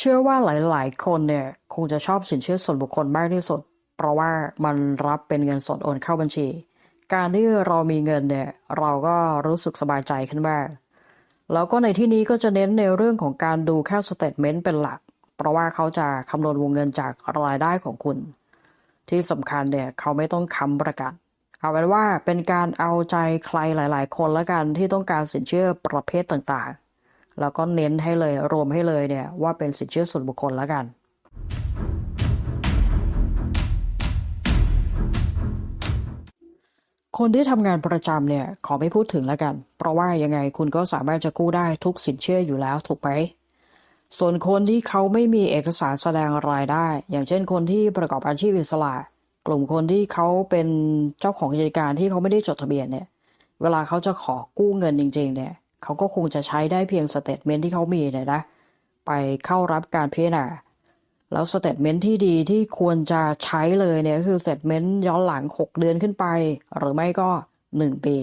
เชื่อว่าหลาย ๆ คนเนี่ยคงจะชอบสินเชื่อส่วนบุคคลมากที่สุด เพราะว่ามันรับเป็นเงินสดโอนเข้าบัญชี การที่เรามีเงินเนี่ยเราก็รู้สึกสบายใจขึ้นมากแล้วก็ในที่นี้ก็จะเน้นในเรื่องของการดูแค่สเตทเมนต์เป็นหลัก เพราะว่าเขาจะคำนวณวงเงินจากรายได้ของคุณ ที่สำคัญเนี่ยเขาไม่ต้องค้ำประกันเอาเป็นว่าเป็นการเอาใจใครหลาย ๆ คนละกันที่ต้องการสินเชื่อประเภทต่างๆ แล้วก็เน้นให้เลยรวมให้เลยเนี่ยว่าเป็นสินเชื่อส่วนบุคคลและกันคนที่ทำงานประจำเนี่ยขอไม่พูดถึงแล้วกัน เพราะว่ายังไงคุณก็สามารถจะกู้ได้ทุกสินเชื่ออยู่แล้วถูกไหมส่วนคนที่เขาไม่มีเอกสารแสดงรายได้ อย่างเช่นคนที่ประกอบอาชีพอิสระ กลุ่มคนที่เขาเป็นเจ้าของกิจการที่เขาไม่ได้จดทะเบียนเนี่ย เวลาเขาจะขอกู้เงินจริง ๆ เนี่ย เขาก็คงจะใช้ได้เพียงสเตทเมนต์ที่เขามีเนี่ยนะ ไปเข้ารับการพิจารณาแล้วสเตทเมนต์ที่ดีที่ควรจะใช้เลยเนี่ยคือสเตทเมนต์ย้อนหลัง 6 เดือนขึ้นไป หรือไม่ก็ 1 ปี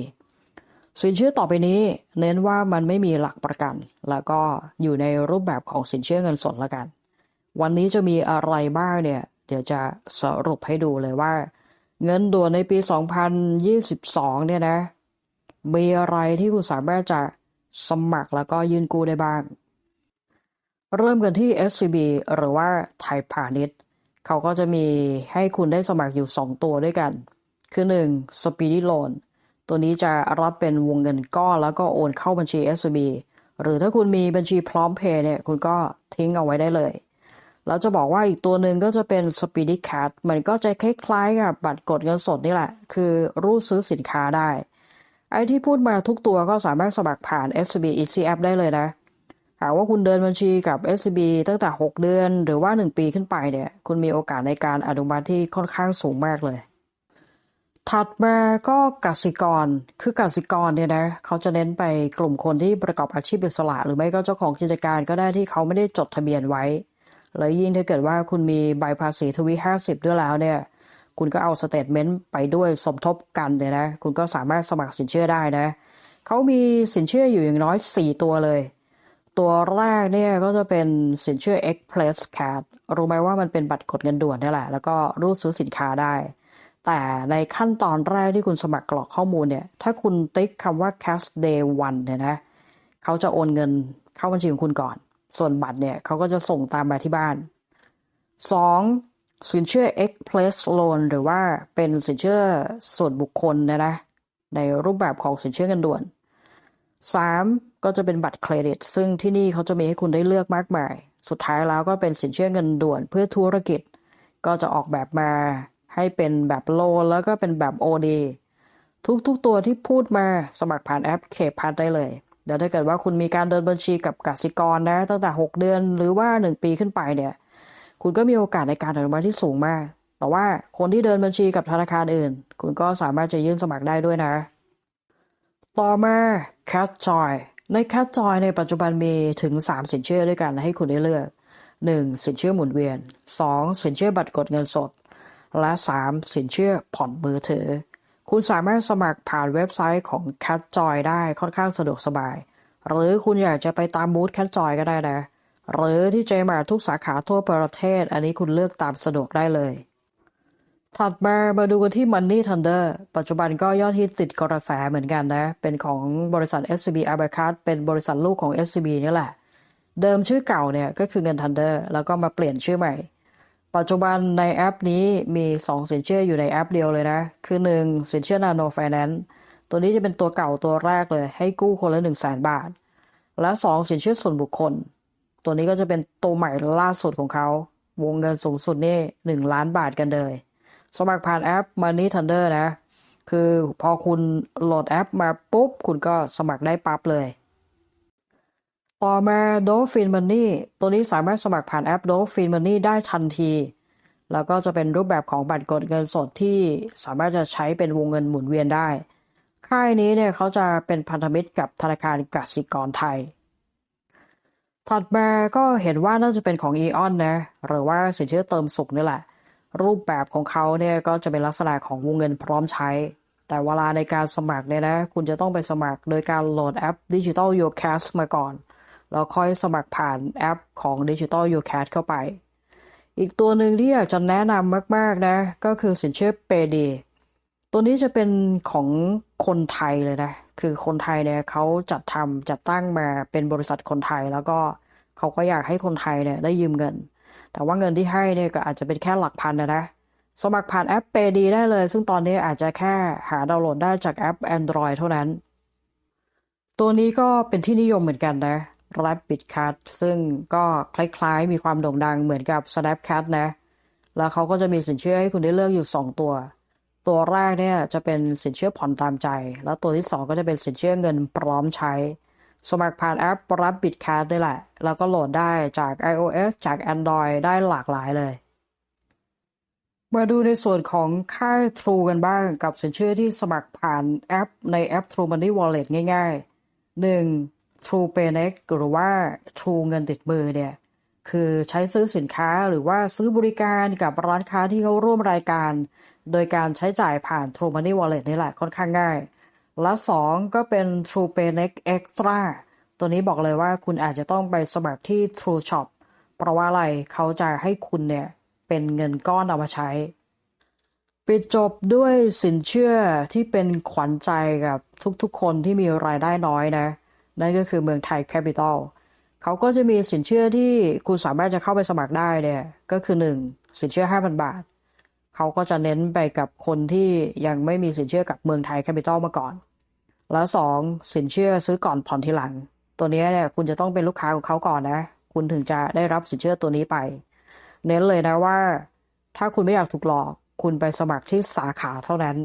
สินเชื่อต่อไปนี้ เน้นว่ามันไม่มีหลักประกัน แล้วก็อยู่ในรูปแบบของสินเชื่อเงินสดละกัน วันนี้จะมีอะไรบ้างเนี่ย เดี๋ยวจะสรุปให้ดูเลยว่า เงินด่วนในปี 2022 เนี่ยนะ มีอะไรที่คุณสามารถจะ สมัครแล้วก็ยื่นกู้ได้บ้าง เริ่มกันที่ SCB หรือว่าไทยพาณิชย์ เขาก็จะมีให้คุณได้สมัครอยู่ 2 ตัวด้วยกัน คือ 1 Speedy Loan ตัวนี้จะรับเป็นวงเงินก้อนแล้วก็โอนเข้าบัญชี SCB หรือถ้าคุณมีบัญชีพร้อมเพย์เนี่ย คุณก็ทิ้งเอาไว้ได้เลย แล้วจะบอกว่าอีกตัวหนึ่งก็จะเป็น Speedy Card มันก็จะคล้ายๆกับบัตรกดเงินสดนี่แหละ คือรูดซื้อสินค้าได้ ไอ้ที่พูดมาทุกตัวก็สามารถสมัครผ่าน SCB Easy App ได้เลยนะ หากว่าคุณเดินบัญชีกับ SCB ตั้งแต่ 6 เดือนหรือว่า 1 ปีขึ้นไปเนี่ย คุณมีโอกาสในการอนุมัติที่ค่อนข้างสูงมากเลย ถัดมาก็กสิกร คือกสิกรเนี่ยนะ เขาจะเน้นไปกลุ่มคนที่ประกอบอาชีพอิสระ หรือไม่ก็เจ้าของกิจการก็ได้ที่เขาไม่ได้จดทะเบียนไว้ แล้วยิ่งถ้าเกิดว่าคุณมีใบภาษีทวีห้าสิบด้วยแล้วเนี่ย คุณก็เอาสเตทเมนต์ไปด้วยสมทบกันเนี่ยนะ คุณก็สามารถสมัครสินเชื่อได้นะ เขามีสินเชื่ออยู่อย่างน้อย 4 ตัวเลย ตัวแรกเนี่ยก็จะเป็นสินเชื่อ Express Card รู้ไหมว่ามันเป็นบัตรกดเงินด่วนนี่แหละ แล้วก็รูดซื้อสินค้าได้ แต่ในขั้นตอนแรกที่คุณสมัครกรอกข้อมูลเนี่ย ถ้าคุณติ๊กคำว่า cash day one เนี่ยนะ เขาจะโอนเงินเข้าบัญชีของคุณก่อน ส่วนบัตรเนี่ยเขาก็จะส่งตามมาที่บ้าน 2. สินเชื่อ Express Loan หรือว่าเป็นสินเชื่อส่วนบุคคลนะนะในรูปแบบของสินเชื่อเงินด่วน 3. ก็จะเป็นบัตรเครดิต ซึ่งที่นี่เขาจะมีให้คุณได้เลือกมากมาย สุดท้ายแล้วก็เป็นสินเชื่อเงินด่วนเพื่อธุรกิจ ก็จะออกแบบมาให้เป็นแบบโลแล้วก็เป็นแบบ OD ทุกๆตัวที่พูดมาสมัครผ่านแอปเคพัทได้เลย เดี๋ยวถ้าเกิดว่าคุณมีการเดินบัญชีกับกสิกรนะตั้งแต่ 6 เดือนหรือว่า 1 ปีขึ้นไปเนี่ย คุณก็มีโอกาสในการอนุมัติที่สูงมาก แต่ว่าคนที่เดินบัญชีกับธนาคารอื่น คุณก็สามารถจะยื่นสมัครได้ด้วยนะ ต่อมา Cat Joy ใน Cat Joy ในปัจจุบันมีถึง 3 สินเชื่อด้วยกันให้คุณได้เลือก 1. สินเชื่อหมุนเวียน 2. สินเชื่อบัตรกดเงินสด และ 3. สินเชื่อผ่อนมือถือ คุณสามารถสมัครผ่านเว็บไซต์ของ Cat Joy ได้ค่อนข้างสะดวกสบาย หรือคุณอยากจะไปตามบูธ Cat Joy ก็ได้นะ หรือที่เจมาทุกสาขาทั่วประเทศ อันนี้คุณเลือกตามสะดวกได้เลย ถัดมามาดูกันที่ Money Thunder ปัจจุบันก็ยอดฮิตติดกระแสเหมือนกันนะ เป็นของบริษัท SCB a b a c u s เป็นบริษัทลูกของ SCB นี่แหละ เดิมชื่อเก่าเนี่ยก็คือเงิน Thunder แล้วก็มาเปลี่ยนชื่อใหม่ ปัจจุบันในแอปนี้มี 2 สินเชื่ออยู่ในแอปเดียวเลยนะ คือ 1 สินเชื่อ Nano Finance ตัวนี้จะเป็นตัวเก่าตัวแรกเลย ให้กู้คนละ 1 0 0 0 0แบาท และ 2 สินเชื่อส่วนบุคคล ตัวนี้ก็จะเป็นตัวใหม่ล่าสุดของเขา วงเงินสูงสุดนี่1ล้านบาทกันเลย สมัครผ่านแอป Money Thunder นะ คือพอคุณโหลดแอปมาปุ๊บ คุณก็สมัครได้ปั๊บเลย ต่อมา Dolphin Money ตัวนี้สามารถสมัครผ่านแอป Dolphin Money ได้ทันที แล้วก็จะเป็นรูปแบบของบัตรกดเงินสดที่สามารถจะใช้เป็นวงเงินหมุนเวียนได้ ค่ายนี้เนี่ยเขาจะเป็นพันธมิตรกับธนาคารกสิกรไทย ถัดมาก็เห็นว่าน่าจะเป็นของ e.on นะ หรือว่าสินเชื่อเติมสุขนี่แหละ รูปแบบของเขาเนี่ยก็จะเป็นลักษณะของวงเงินพร้อมใช้ แต่เวลาในการสมัครเนี่ยนะ คุณจะต้องไปสมัครโดยการโหลดแอป Digital Your Cash มาก่อน แล้วค่อยสมัครผ่านแอปของ Digital u c a s เข้าไป อีกตัวหนึ่งที่อยากจะแนะนำมากๆนะ ก็คือสินเชื่อเปดีตัวนี้จะเป็นของคนไทยเลยนะ คือคนไทยเนี่ยเขาจัดทำจัดตั้งมาเป็นบริษัทคนไทย แล้วก็เขาก็อยากให้คนไทยเนี่ยได้ยืมเงิน แต่ว่าเงินที่ให้เนี่ยก็อาจจะเป็นแค่หลักพันนะนะสมัครผ่านแอปเปดีได้เลย ซึ่งตอนนี้อาจจะแค่หาดาวน์โหลดได้จากแอป Android เท่านั้น ตัวนี้ก็เป็นที่นิยมเหมือนกันนะ Rabbit Card ซึ่งก็คล้ายๆ มีความโด่งดังเหมือนกับ Snapcat นะ แล้วเขาก็จะมีสินเชื่อให้คุณได้เลือกอยู่ 2 ตัว ตัวแรกเนี่ยจะเป็นสินเชื่อผ่อนตามใจ แล้วตัวที่ 2 ก็จะเป็นสินเชื่อเงินพร้อมใช้ สมัครผ่านแอป Rabbit Card ได้แหละ แล้วก็โหลดได้จาก iOS จาก Android ได้หลากหลายเลย มาดูในส่วนของค่าย True กันบ้างกับสินเชื่อที่สมัครผ่านแอปในแอป True Money Wallet ง่าย ๆ 1. True Pay Next หรือว่า True เงินติดมือเนี่ย คือใช้ซื้อสินค้าหรือว่าซื้อบริการกับร้านค้าที่เขาร่วมรายการ โดยการใช้จ่ายผ่าน True Money Wallet นี่แหละค่อนข้างง่าย และ 2 ก็เป็น True Pay Next Extra ตัวนี้บอกเลยว่าคุณอาจจะต้องไปสมัครที่ True Shop เพราะว่าอะไรเขาจะให้คุณเนี่ยเป็นเงินก้อนเอามาใช้ ปิดจบด้วยสินเชื่อที่เป็นขวัญใจกับทุกๆคนที่มีรายได้น้อยนะ นั่นก็คือเมืองไทยแคปิตอล เขาก็จะมีสินเชื่อที่คุณสามารถจะเข้าไปสมัครได้เนี่ย ก็คือ 1. สินเชื่อ 5,000 บาท เขาก็จะเน้นไปกับคนที่ยังไม่มีสินเชื่อกับเมืองไทยแคปิตอลมาก่อน แล้ว 2. สินเชื่อซื้อก่อนผ่อนทีหลัง ตัวนี้เนี่ยคุณจะต้องเป็นลูกค้าของเขาก่อนนะ คุณถึงจะได้รับสินเชื่อตัวนี้ไป เน้นเลยนะว่า ถ้าคุณไม่อยากถูกหลอก คุณไปสมัครที่สาขาเท่านั้น